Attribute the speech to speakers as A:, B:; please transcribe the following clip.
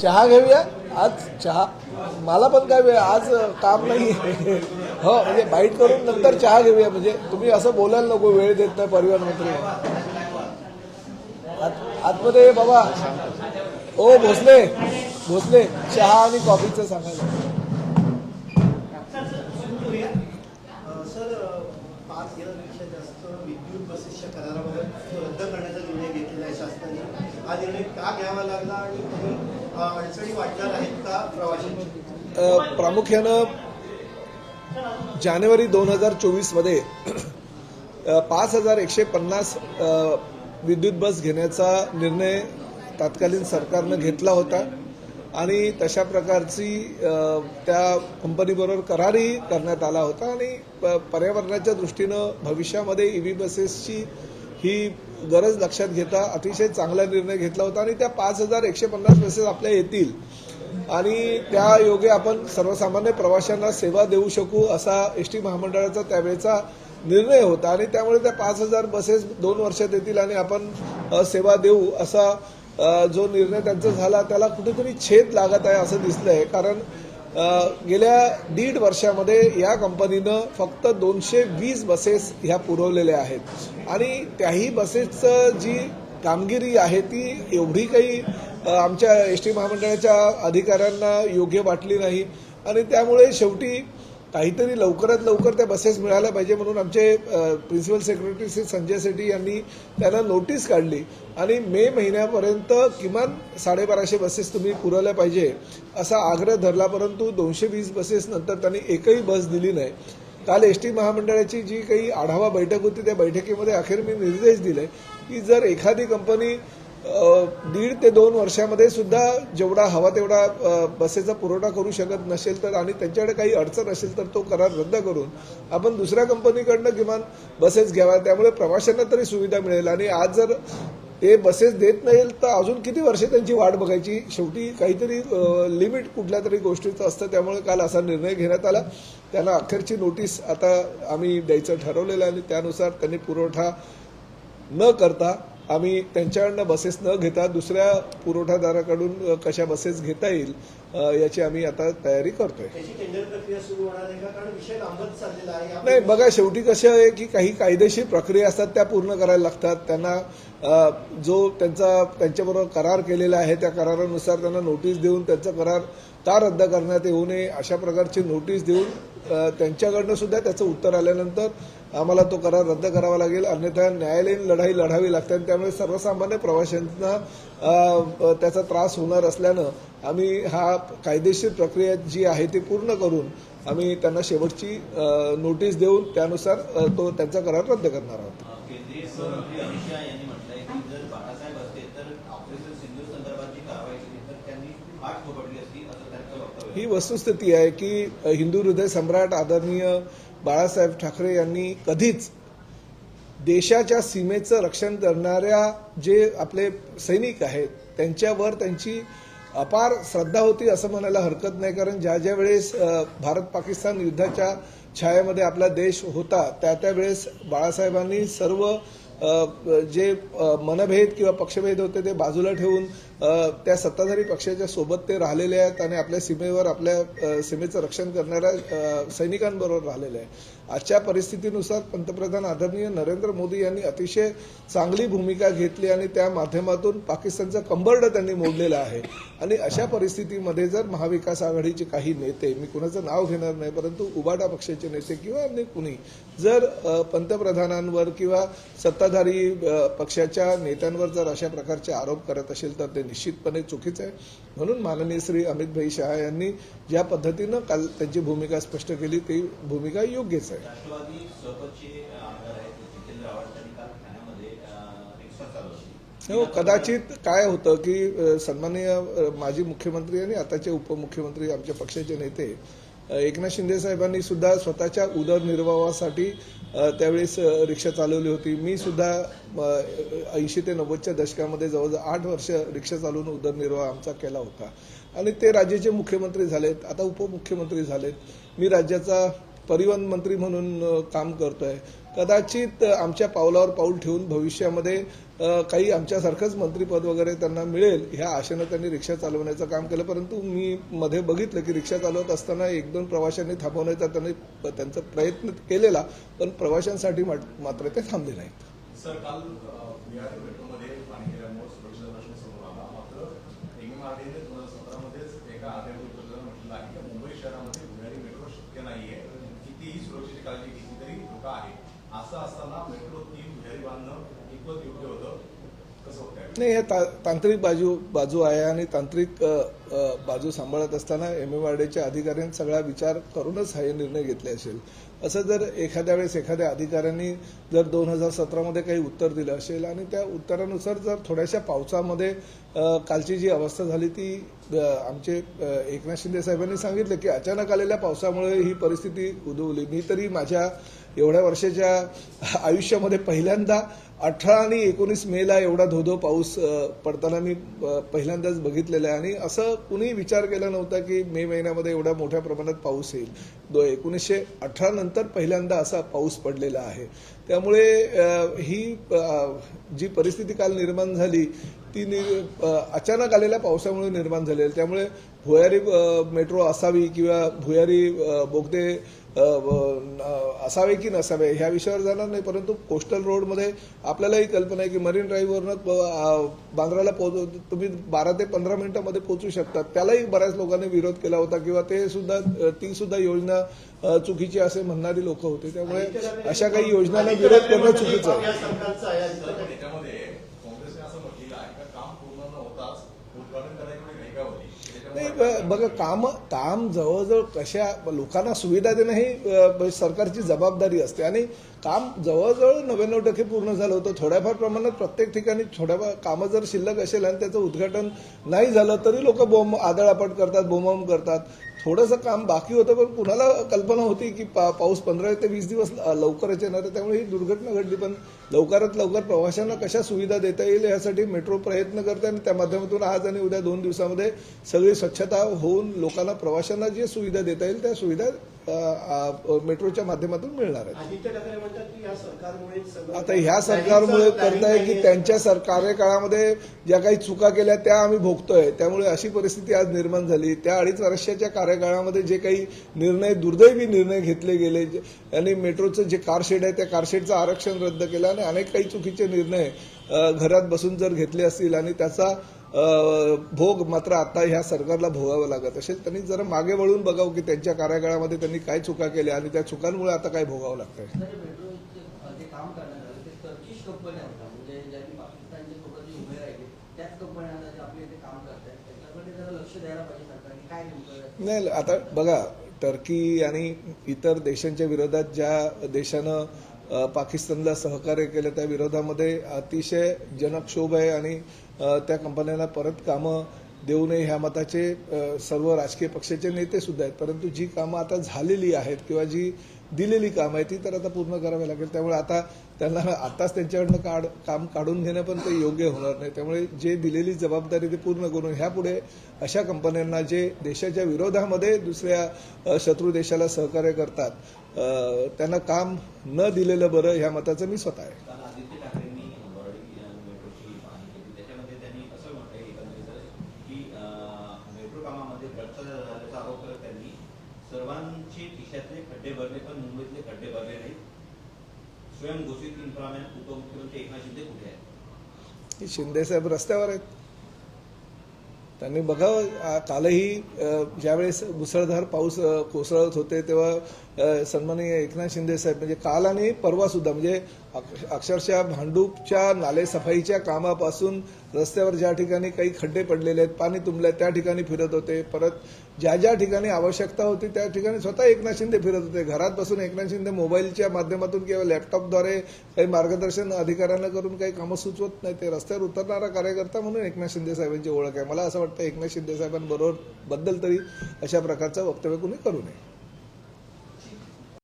A: चहा घेऊया. आज चहा. मला पण काय वेळ आज काम नाही हो म्हणजे बाईट करून नंतर चहा घेऊया. म्हणजे तुम्ही असं बोलायला नको. वेळ देत नाही परिवहन मंत्री. आत- आतमध्ये बाबा. ओ भोसले. भोसले चहा आणि कॉफीचं सांगायला.
B: सर पाच हजारपेक्षा जास्त विद्युत बसेसच्या करारामध्ये रद्द करण्याचा निर्णय घेतलेला आहे शासनाने. हा निर्णय का घ्यावा लागला आणि काही, अडचणी वाटणार आहेत का प्रवाशांची?
A: प्रामुख्यानं जानेवारी दोन हजार चोवीसमध्ये पाच हजार एकशे पन्नास विद्युत बस घेण्याचा निर्णय तात्कालीन सरकारनं घेतला होता. आणि तशा प्रकारची त्या कंपनीबरोबर करारही करण्यात आला होता आणि प- पर्यावरणाच्या दृष्टीनं भविष्यामध्ये ई व्ही बसेसची ही गरज लक्षात घेता अतिशय चांगला निर्णय घेतला होता आणि त्या पाच हजार एकशे पन्नास बसेस आपल्या येतील. आणि त्या योगे आपण सर्वसामान्य प्रवाशांना सेवा देऊ शकू असा एस टी महामंडळाचा त्यावेळेचा निर्णय होता. आणि त्यामुळे त्या पाच हजार बसेस दोन वर्षात येतील आणि आपण सेवा देऊ असा जो निर्णय त्यांचा झाला त्याला कुठेतरी छेद लागत आहे असं दिसलंय. कारण गेल्या दीड वर्षामध्ये या कंपनीनं फक्त दोनशे वीस बसेस ह्या पुरवलेल्या आहेत. आणि त्याही बसेसचं जी कामगिरी आहे ती एवढी काही आमच्या एस टी महामंडळाच्या अधिकाऱ्यांना योग्य वाटली नाही. आणि त्यामुळे शेवटी काहीतरी लवकरात लवकर त्या बसेस मिळाल्या पाहिजे म्हणून आमचे प्रिन्सिपल सेक्रेटरी श्री संजय सेठी यांनी त्यांना नोटीस काढली. आणि मे महिन्यापर्यंत किमान साडेबाराशे बसेस तुम्ही पुरवल्या पाहिजे असा आग्रह धरला परंतु दोनशे वीस बसेस नंतर त्यांनी एकही बस दिली नाही. काल एस टी महामंडळाची जी काही आढावा बैठक होती त्या बैठकीमध्ये अखेर मी निर्देश दिले की जर एखादी कंपनी दीड ते दोन वर्षामध्ये सुद्धा जेवढा हवा तेवढा बसेचा पुरवठा करू शकत नसेल तर आणि त्यांच्याकडे काही अडचण असेल तर तो करार रद्द करून आपण दुसऱ्या कंपनीकडनं किमान बसेस घ्याव्या. त्यामुळे प्रवाशांना तरी सुविधा मिळेल. आणि आज जर ते बसेस देत नाहील तर अजून किती वर्षे त्यांची वाट बघायची? शेवटी काहीतरी लिमिट कुठल्या तरी गोष्टीचं असतं. त्यामुळे काल असा निर्णय घेण्यात आला. त्यांना अखेरची नोटीस आता आम्ही द्यायचं ठरवलेलं आहे आणि त्यानुसार त्यांनी पुरवठा न करता आम्ही त्यांच्याकडनं बसेस न घेता दुसऱ्या पुरवठादाराकडून कशा बसेस घेता येईल याची आम्ही आता तयारी करतोय. नाही बघा शेवटी कसं आहे की काही कायदेशीर प्रक्रिया असतात त्या पूर्ण करायला लागतात. त्यांना जो त्यांचा त्यांच्याबरोबर करार केलेला आहे त्या करारानुसार त्यांना नोटीस देऊन त्यांचा करार का रद्द करण्यात येऊ नये अशा प्रकारची नोटीस देऊन त्यांच्याकडनं सुद्धा त्याचं उत्तर आल्यानंतर आम्हाला तो करार रद्द करावा लागेल. अन्यथा न्यायालयीन लढाई लढावी लागते आणि त्यामुळे सर्वसामान्य प्रवाशांना त्याचा त्रास होणार असल्यानं आम्ही हा कायदेशीर प्रक्रिया जी आहे ती पूर्ण करून आम्ही त्यांना शेवटची नोटीस देऊन त्यानुसार तो त्यांचा करार रद्द करणार आहोत. ही वस्तुस्थिती आहे की हिंदू हृदय सम्राट आदरणीय बाळासाहेब ठाकरे यांनी कधीच देशाच्या सीमेचं रक्षण करणाऱ्या जे आपले सैनिक आहेत त्यांच्यावर त्यांची अपार श्रद्धा होती असं म्हणायला हरकत नाही. कारण ज्या ज्या वेळेस भारत पाकिस्तान युद्धाच्या छायेमध्ये आपला देश होता त्या त्यावेळेस बाळासाहेबांनी सर्व जे मनभेद किंवा पक्षभेद होते ते बाजूला ठेवून त्या सत्ताधारी पक्षाच्या सोबत ते राहिलेले आहेत आणि आपल्या सीमेवर आपल्या सीमेचं रक्षण करणाऱ्या सैनिकांबरोबर राहिलेले आहे आजच्या परिस्थितीनुसार पंतप्रधान आदरणीय नरेंद्र मोदी यांनी अतिशय चांगली भूमिका घेतली आणि त्या माध्यमातून पाकिस्तानचं कंबर्ड त्यांनी मोडलेलं आहे. आणि अशा परिस्थितीमध्ये जर महाविकास आघाडीचे काही नेते मी कुणाचं नाव घेणार नाही परंतु उबाटा पक्षाचे नेते किंवा अन्य कुणी जर पंतप्रधानांवर किंवा सत्ताधारी पक्षाच्या नेत्यांवर जर अशा प्रकारचे आरोप करत असेल तर ते निश्चितपणे चुकीचं आहे. म्हणून माननीय श्री अमित भाई शहा यांनी ज्या पद्धतीनं काल त्यांची भूमिका स्पष्ट केली ती भूमिका योग्यच आहे. हो कदाचित काय होतं की सन्माननीय माजी मुख्यमंत्री आणि आताचे उपमुख्यमंत्री आमच्या पक्षाचे नेते एकनाथ शिंदे साहेबांनी सुद्धा स्वतःच्या उदरनिर्वाहासाठी त्यावेळेस रिक्षा चालवली होती. मी सुद्धा ऐंशी ते नव्वदच्या दशकामध्ये जवळजवळ आठ वर्ष रिक्षा चालवून उदरनिर्वाह आमचा केला होता. आणि ते राज्याचे मुख्यमंत्री झालेत. आता उपमुख्यमंत्री झालेत. मी राज्याचा परिवहन मंत्री म्हणून काम काम करतोय. कदाचित आमच्या पावलावर पाऊल ठेवून भविष्यामध्ये काही आमच्यासारखंच मंत्रीपद वगैरे त्यांना मिळेल ह्या आशेनं त्यांनी रिक्षा चालवण्याचं काम केलं. परंतु मी मध्ये बघितलं की रिक्षा चालवत असताना एक दोन प्रवाशांनी थांबवण्याचा त्यांनी त्यांचा प्रयत्न केलेला पण प्रवाशांसाठी मात्र ते थांबले नाहीत.
C: सर काल बिहार मेट्रोमध्ये पाणी गेल्यामुळे सुरक्षेचा प्रश्न समोर आला. मात्र दोन हजार सतरामध्येच एका म्हटलं आहे की मुंबई शहरामध्ये भुयारी मेट्रो शक्य नाहीये कितीही काळजी घेतली तरी धोका आहे. असं असताना मेट्रो तीन भुयारी बांधणं इतकं योग्य होतं.
A: नाही हे ता तांत्रिक बाजू बाजू आहे आणि तांत्रिक बाजू सांभाळत असताना एम एम आर डीच्या अधिकाऱ्यांनी सगळा विचार करूनच हा निर्णय घेतले असेल. असं जर एखाद्या वेळेस एखाद्या अधिकाऱ्यांनी जर दोन हजार सतरामध्ये काही उत्तर दिलं असेल आणि त्या उत्तरानुसार जर थोड्याशा पावसामध्ये कालची जी अवस्था झाली ती आमचे एकनाथ शिंदे साहेबांनी सांगितलं की अचानक आलेल्या पावसामुळे ही परिस्थिती उद्भवली. मी तरी माझ्या एवढ्या वर्षाच्या आयुष्यामध्ये पहिल्यांदा अठरा आणि एकोणीस मेला एवढा धोधो पाऊस पडताना मी पहिल्यांदाच बघितलेला आहे. आणि असं कुणी विचार केला नव्हता की मे महिन्यामध्ये एवढ्या मोठ्या प्रमाणात पाऊस येईल. दो एकोणीसशे अठरा नंतर पहिल्यांदा असा पाऊस पडलेला आहे. त्यामुळे ही जी परिस्थिती काल निर्माण झाली ती अचानक आलेल्या पावसामुळे निर्माण झालेली त्यामुळे भुयारी मेट्रो असावी किंवा भुयारी बोगदे असावे की नसावे ह्या विषयावर जाणार नाही. परंतु कोस्टल रोडमध्ये आपल्यालाही कल्पना आहे की मरीन ड्राईव्हवरनं बांद्राला पोहोच तुम्ही बारा ते पंधरा मिनिटांमध्ये पोहोचू शकतात. त्यालाही बऱ्याच लोकांनी विरोध केला होता किंवा ते सुद्धा ती सुद्धा योजना चुकीची असे म्हणणारी लोक होते. त्यामुळे अशा काही योजनांना विरोध करणं चुकीचं आहे
B: या सरकारचं आहे
C: सर, पण
B: आणि
C: त्याच्यामध्ये काँग्रेसने असं म्हटलेलं आहे का काम पूर्ण न होताच उद्घाटन करायची वेळी घाईका होती
A: नाही बघा काम काम जवळजवळ कशा लोकांना सुविधा देणं ही सरकारची जबाबदारी असते. आणि काम जवळजवळ नव्याण्णव टक्के पूर्ण झालं होतं. थोड्याफार प्रमाणात प्रत्येक ठिकाणी थोड्याफार कामं जर शिल्लक असेल आणि त्याचं उद्घाटन नाही झालं तरी लोक बोंब आदळापट करतात बोंबाम करतात. थोडंसं काम बाकी होतं पण कुणाला कल्पना होती की पा पाऊस पंधरा ते वीस दिवस लवकरच येणार आहे त्यामुळे ही दुर्घटना घडली. पण लवकरात लवकर प्रवाशांना कशा सुविधा देता येईल यासाठी मेट्रो प्रयत्न करते आणि त्या माध्यमातून आज आणि उद्या दोन दिवसामध्ये सगळी स्वच्छता होऊन लोकांना प्रवाशांना जे सुविधा देता येईल त्या सुविधा मेट्रोच्या माध्यमातून मिळणार आहेत. आता ह्या सरकारमुळे करताय की त्यांच्या कार्यकाळामध्ये ज्या काही चुका केल्या त्या आम्ही भोगतोय. त्यामुळे अशी परिस्थिती आज निर्माण झाली. त्या अडीच वर्षाच्या कार्यकाळामध्ये जे काही निर्णय दुर्दैवी निर्णय घेतले गेले आणि मेट्रोचं जे कारशेड आहे त्या कारशेडचं आरक्षण रद्द केलं आणि अनेक काही चुकीचे निर्णय घरात बसून जर घेतले असतील आणि त्याचा भोग मात्र आता ह्या सरकारला भोगावं लागत असेल. त्यांनी जरा मागे वळून बघावं की त्यांच्या कार्यकाळामध्ये त्यांनी काय चुका केल्या आणि त्या चुकांमुळे आता काय भोगावं लागतंय.
D: म्हणजे
A: नाही आता बघा टर्की आणि इतर देशांच्या विरोधात ज्या देशानं पाकिस्तानला सहकार्य केलं त्या विरोधामध्ये अतिशय जनक्षोभ आहे आणि त्या कंपन्यांना परत कामं देऊ नये ह्या मताचे सर्व राजकीय पक्षाचे नेते सुद्धा आहेत. परंतु जी कामं आता झालेली आहेत किंवा जी दिलेली कामं आहेत ती तर आता पूर्ण करावी लागेल. त्यामुळे आता त्यांना आताच त्यांच्याकडनं काढ काम काढून घेणं पण ते योग्य होणार नाही. त्यामुळे जे दिलेली जबाबदारी ते पूर्ण करून ह्यापुढे अशा कंपन्यांना जे देशाच्या विरोधामध्ये दुसऱ्या शत्रू देशाला सहकार्य करतात त्यांना काम न दिलेलं बरं ह्या मताचं मी स्वतः आहे.
E: सर्वांचे खिशातले खड्डे भरले पण मुंबईतले खड्डे भरले स्वयंघोषित इन्फ्रामॅन उपमुख्यमंत्री एकनाथ शिंदे कुठे आहेत?
A: की शिंदेसाहेब रस्त्यावर आहेत. त्यांनी बघावं कालही ज्यावेळेस मुसळधार पाऊस कोसळत होते तेव्हा सन्माननीय एकनाथ शिंदे साहेब म्हणजे काल आणि परवा सुद्धा म्हणजे अक्ष- अक्षरशः भांडूपच्या नालेसफाईच्या कामापासून रस्त्यावर ज्या ठिकाणी काही खड्डे पडलेले आहेत पाणी तुंबले त्या ठिकाणी फिरत होते. परत ज्या ज्या ठिकाणी आवश्यकता होती त्या ठिकाणी स्वतः एकनाथ शिंदे फिरत होते. घरात बसून एकनाथ शिंदे मोबाईलच्या माध्यमातून किंवा लॅपटॉपद्वारे काही मार्गदर्शन अधिकाऱ्यांना करून काही कामं सुचवत नाही ते रस्त्यावर उतरणारा कार्यकर्ता म्हणून एकनाथ शिंदे साहेबांची ओळख आहे. मला असं वाटतं एकनाथ शिंदे साहेबांबरोबरबद्दल तरी अशा प्रकारचं वक्तव्य कुणी करू नये.